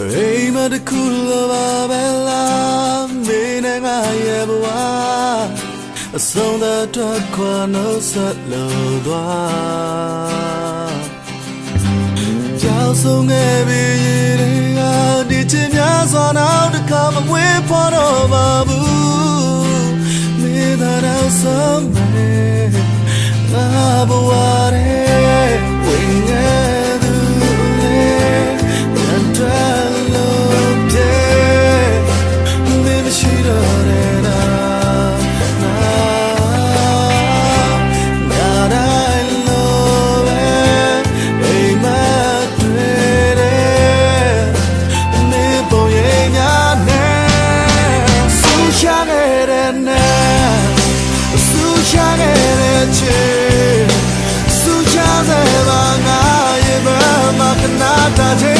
အိမ်မတစ်ခုလိုပါပဲလားမင်းနဲ့ငါရဲ့ဘဝအဆုံးသတ်တော့ခွန်လို့ဆက်လို့သွားကြောက်ဆုံးခဲ့ပြီးရင်ကဒီချင်များစွာနောက်တစ်ခါမမွေးဖို့တော့ပါဘူးမင်းသာတော့ဆုံးမယ်ငါဘဝ နဲ့စူချခဲ့တဲ့ချေစူချစေပါငါရဲ့မမကနာတာချေ